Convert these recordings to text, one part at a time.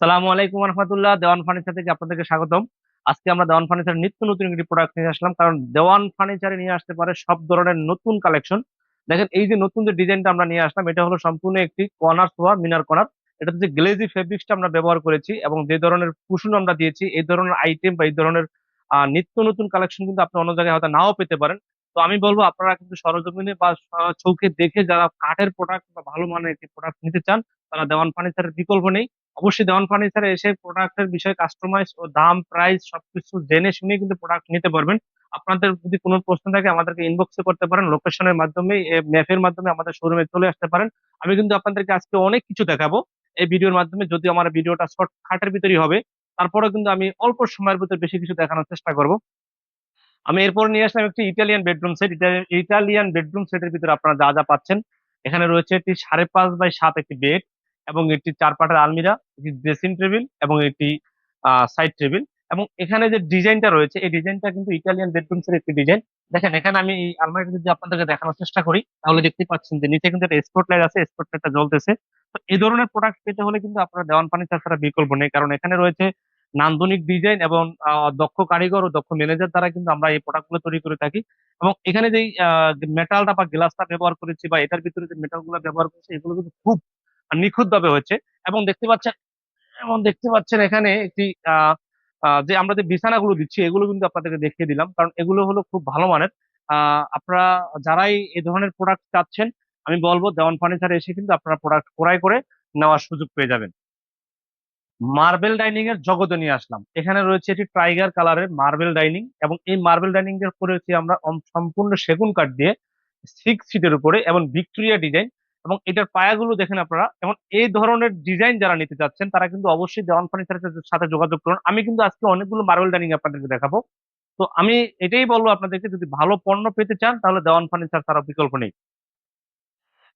সালামু আলাইকুম রহমতুল্লাহ দেওয়ান ফার্নিচার থেকে আপনাদেরকে স্বাগতম। আজকে আমরা দেওয়ান ফার্নিচার নিত্য নতুন একটি প্রোডাক্ট নিয়ে আসলাম, কারণ দেওয়ান ফার্নিচারে নিয়ে আসতে পারে সব ধরনের নতুন কালেকশন দেখেন, এই যে নতুন যে ডিজাইনটা আমরা নিয়ে আসলাম, এটা হলো সম্পূর্ণ একটি কর্নার সোয়া মিনার কর্নার এটাতে যে গ্লেজি ফেব্রিক্সটা আমরা ব্যবহার করেছি এবং যে ধরনের কুশন আমরা দিয়েছি, এই ধরনের আইটেম বা এই ধরনের নিত্য নতুন কালেকশন কিন্তু আপনি অন্য জায়গায় হয়তো নাও পেতে পারেন। তো আমি বলব, আপনারা কিন্তু সরজমিনে বা চোখে দেখে যারা কাঠের প্রোডাক্ট বা ভালো মানের একটি প্রোডাক্ট নিতে চান, তারা দেওয়ান ফার্নিচারের বিকল্প নেই। অবশ্যই দেওয়ান ফার্নিচারে এসে প্রোডাক্টের বিষয়ে কাস্টমাইজ ও দাম প্রাইস সবকিছু জেনে শুনে কিন্তু প্রোডাক্ট নিতে পারবেন। আপনাদের যদি কোনো প্রশ্ন থাকে আমাদেরকে ইনবক্সে করতে পারেন লোকেশনের মাধ্যমে ম্যাপের মাধ্যমে আমাদের শোরুমে চলে আসতে পারেন। আমি কিন্তু আপনাদেরকে আজকে অনেক কিছু দেখাবো এই ভিডিওর মাধ্যমে, যদি আমার ভিডিওটা শর্ট খাটের ভিতরেই হবে তারপরে কিন্তু আমি অল্প সময়ের ভিতরে বেশি কিছু দেখানোর চেষ্টা করব। আমি এরপর নিয়ে আসলাম একটি Italian bedroom set Italian bedroom সেটের ভিতরে আপনারা যা যা পাচ্ছেন। এখানে রয়েছে একটি সাড়ে পাঁচ বাই সাত একটি বেড এবং একটি চার পাটের আলমিরা, একটি ড্রেসিং টেবিল এবং একটি সাইড টেবিল এবং এখানে যে ডিজাইনটা রয়েছে, এই ডিজাইনটা কিন্তু ইটালিয়ান বেডরুম এর একটি ডিজাইন। দেখেন, এখানে আমি এই আলমারিটা যদি আপনাদেরকে দেখানোর চেষ্টা করি, তাহলে দেখতে পাচ্ছেন যে নিচে কিন্তু একটা স্পট লাইট আছে স্পট লাইটটা জ্বলতেছে। তো এই ধরনের প্রোডাক্ট পেতে হলে কিন্তু আপনারা দেওয়ান ফার্নিচার ছাড়া বিকল্প নেই, কারণ এখানে রয়েছে নান্দনিক ডিজাইন এবং দক্ষ কারিগর ও দক্ষ ম্যানেজার দ্বারা কিন্তু আমরা এই প্রোডাক্টগুলো তৈরি করে থাকি। এবং এখানে যেই মেটালটা বা গ্লাসটা ব্যবহার করেছি বা এটার ভিতরে যে মেটালগুলো ব্যবহার করেছি, এগুলো কিন্তু খুব নিখুঁত ভাবে হচ্ছে এবং দেখতে পাচ্ছেন, এবং দেখতে পাচ্ছেন এখানে একটি যে আমরা যে বিছানাগুলো দিচ্ছি, এগুলো কিন্তু আপনাদেরকে দেখিয়ে দিলাম। কারণ এগুলো হলো খুব ভালো মানের। আপনারা যারাই এ ধরনের প্রোডাক্ট চাচ্ছেন, আমি বলব দেওয়ান ফার্নিচারে এসে কিন্তু আপনারা প্রোডাক্ট ক্রয় করে নেওয়ার সুযোগ পেয়ে যাবেন। মার্বেল ডাইনিং এর জগতে নিয়ে আসলাম। এখানে রয়েছে এটি টাইগার কালারের মার্বেল ডাইনিং এবং এই মার্বেল ডাইনিং এর করেছি আমরা সম্পূর্ণ সেগুন কাঠ দিয়ে সিক্স সিটের উপরে এবং ভিক্টোরিয়া ডিজাইন এবং এটার পায়াগুলো দেখেন আপনারা, এবং এই ধরনের ডিজাইন যারা নিতে চাচ্ছেন, তারা কিন্তু অবশ্যই দেওয়ান ফার্নিচারের সাথে যোগাযোগ করুন। আমি কিন্তু আজকে অনেকগুলো মার্বেল ডাইনিং আপনাদেরকে দেখাবো। তো আমি এটাই বলব আপনাদেরকে, যদি ভালো পণ্য পেতে চান, তাহলে দেওয়ান ফার্নিচার ছাড়া বিকল্প নেই।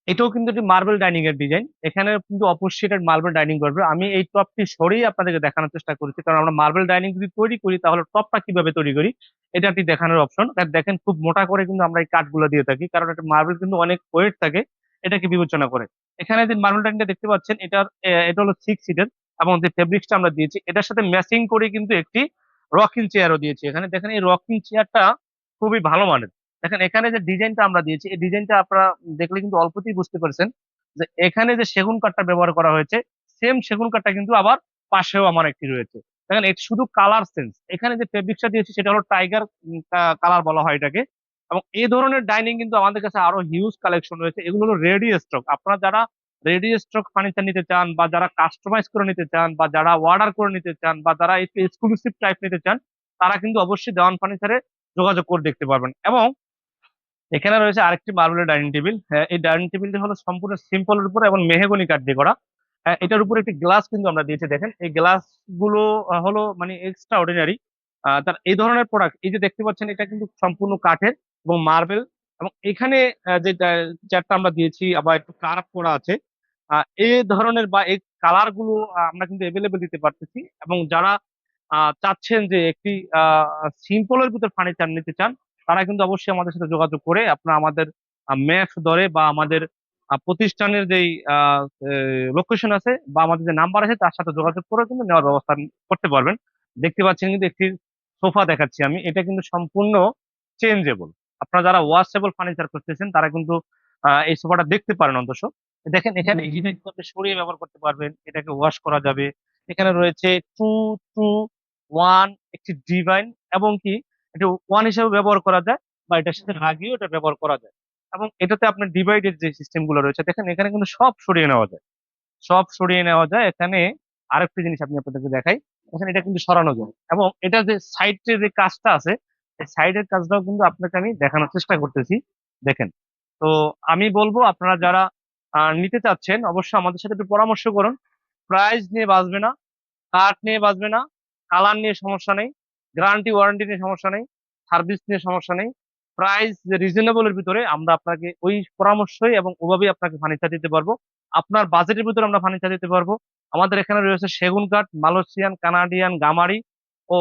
এটাও কিন্তু একটি মার্বেল ডাইনিং এর ডিজাইন এখানে কিন্তু অপোজিটেড মার্বেল ডাইনিং করবে। আমি এই টপটি সরিয়ে আপনাদেরকে দেখানোর চেষ্টা করেছি। কারণ আমরা মার্বেল ডাইনিং যদি তৈরি করি, তাহলে টপটা কীভাবে তৈরি করি, এটা একটি দেখানোর অপশন দেখেন, খুব মোটা করে কিন্তু আমরা এই কাঠগুলো দিয়ে থাকি। কারণ এটা মার্বেল কিন্তু অনেক ওয়েট থাকে। এটাকে বিবেচনা করে। এখানে যে মার্বেল ডাইনিংটা দেখতে পাচ্ছেন, এটার এটা হলো সিক্স সিটের এবং যে ফেব্রিক্সটা আমরা দিয়েছি, এটার সাথে ম্যাচিং করে কিন্তু একটি রকিং চেয়ারও দিয়েছি। এখানে দেখেন এই রকিং চেয়ারটা খুবই ভালো মানের। দেখেন এখানে যে ডিজাইনটা আমরা দিয়েছি, এই ডিজাইনটা আপনারা দেখলে কিন্তু অল্পতেই বুঝতে পারছেন যে এখানে যে সেগুন কাঠটা ব্যবহার করা হয়েছে সেম সেগুন কাঠটা কিন্তু আবার পাশেও আমার একটি রয়েছে। দেখেন শুধু কালার সেন্স এখানে যে ফেব্রিক্সটা দিয়েছি, সেটা হলো টাইগার কালার বলা হয় এটাকে। এবং এই ধরনের ডাইনিং কিন্তু আমাদের কাছে আরও হিউজ কালেকশন রয়েছে। এগুলো হলো রেডি স্টক আপনারা যারা রেডি স্টক ফার্নিচার নিতে চান বা যারা কাস্টমাইজ করে নিতে চান বা যারা অর্ডার করে নিতে চান বা যারা এক্সক্লুসিভ টাইপ নিতে চান তারা কিন্তু অবশ্যই দেওয়ান ফার্নিচারে যোগাযোগ করে দেখতে পারবেন। এবং এখানে রয়েছে আরেকটি মার্বেলের ডাইনিং টেবিল এই ডাইনিং টেবিলটি হলো সম্পূর্ণ সিম্পলের উপর এবং মেহেগনি কাঠ দিয়ে করা। হ্যাঁ, এটার উপরে একটি গ্লাস কিন্তু আমরা দিয়েছি দেখেন। এই গ্লাসগুলো হলো মানে এক্সট্রা অর্ডিনারি তার এই ধরনের প্রোডাক্ট এই যে দেখতে পাচ্ছেন এটা কিন্তু সম্পূর্ণ কাঠের। এবং মার্বেল এবং এখানে যে চেয়ারটা আমরা দিয়েছি, আবার একটু কার্ভ করা আছে এই ধরনের বা এই কালারগুলো আমরা কিন্তু এভেলেবেল দিতে পারতেছি এবং যারা চাচ্ছেন যে একটি সিম্পলের ভিতর ফার্নিচার নিতে চান, তারা কিন্তু অবশ্যই আমাদের সাথে যোগাযোগ করে আপনারা আমাদের ম্যাপ ধরে বা আমাদের প্রতিষ্ঠানের যেই লোকেশন আছে বা আমাদের যে নাম্বার আছে, তার সাথে যোগাযোগ করে কিন্তু নেওয়ার ব্যবস্থা করতে পারবেন। দেখতে পাচ্ছেন কিন্তু একটি সোফা দেখাচ্ছি আমি, এটা কিন্তু সম্পূর্ণ চেঞ্জেবল আপনারা যারা ওয়াশেবল ফার্নিচার করতেছেন তারা কিন্তু এই সোফাটা দেখতে পারেন অন্তত। দেখেন এখানে আপনি সরিয়ে ব্যবহার করতে পারবেন এটাকে ওয়াশ করা যাবে। এখানে রয়েছে টু টু ওয়ান একটি ডিভাইন এবং কি এটা ওয়ান হিসেবে ব্যবহার করা যায় বা এটার সাথে লাগিয়েও এটা ব্যবহার করা যায়। এবং এটাতে আপনার ডিভাইডেড যে সিস্টেমগুলো রয়েছে দেখেন এখানে কিন্তু সব সরিয়ে নেওয়া যায়। সব সরিয়ে নেওয়া যায়। এখানে আরেকটি জিনিস আপনি আপনাদেরকে দেখাই। এখানে এটা কিন্তু সরানো যায়। এবং এটা যে সাইডের যে কাজটা আছে সাইডের কাজটাও কিন্তু আপনাকে আমি দেখানোর চেষ্টা করতেছি। দেখেন, তো আমি বলব আপনারা যারা নিতে চাচ্ছেন, অবশ্যই আমাদের সাথে একটু পরামর্শ করুন। প্রাইস নিয়ে বাঁচবে না কাঠ নিয়ে বাঁচবে না কালার নিয়ে সমস্যা নেই গ্যারান্টি ওয়ারেন্টি নিয়ে সমস্যা নেই সার্ভিস নিয়ে সমস্যা নেই। প্রাইস রিজনেবলের ভিতরে আমরা আপনাকে ওই পরামর্শই এবং ওভাবেই আপনাকে ফার্নিচার দিতে পারব। আপনার বাজেটের ভিতরে আমরা ফার্নিচার দিতে পারব। আমাদের এখানে রয়েছে সেগুন কাঠ, মালয়েশিয়ান, কানাডিয়ান, গামারি ও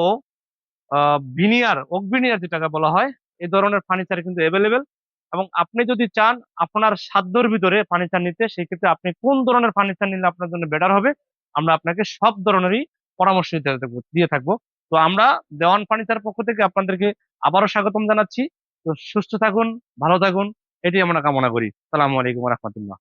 বিনিয়ার ওক বিনিয়ার যেটাকে বলা হয়, এই ধরনের ফার্নিচার কিন্তু অ্যাভেলেবেল এবং আপনি যদি চান আপনার সাধ্যর ভিতরে ফার্নিচার নিতে সেই ক্ষেত্রে আপনি কোন ধরনের ফার্নিচার নিলে আপনার জন্য বেটার হবে, আমরা আপনাকে সব ধরনেরই পরামর্শ দিতে থাকব, দিয়ে থাকব। তো আমরা দেওয়ান ফার্নিচার পক্ষ থেকে আপনাদেরকে আবারও স্বাগতম জানাচ্ছি। তো সুস্থ থাকুন, ভালো থাকুন, এটি আমরা কামনা করি। সালামু আলাইকুম রহমতুল্লাহ।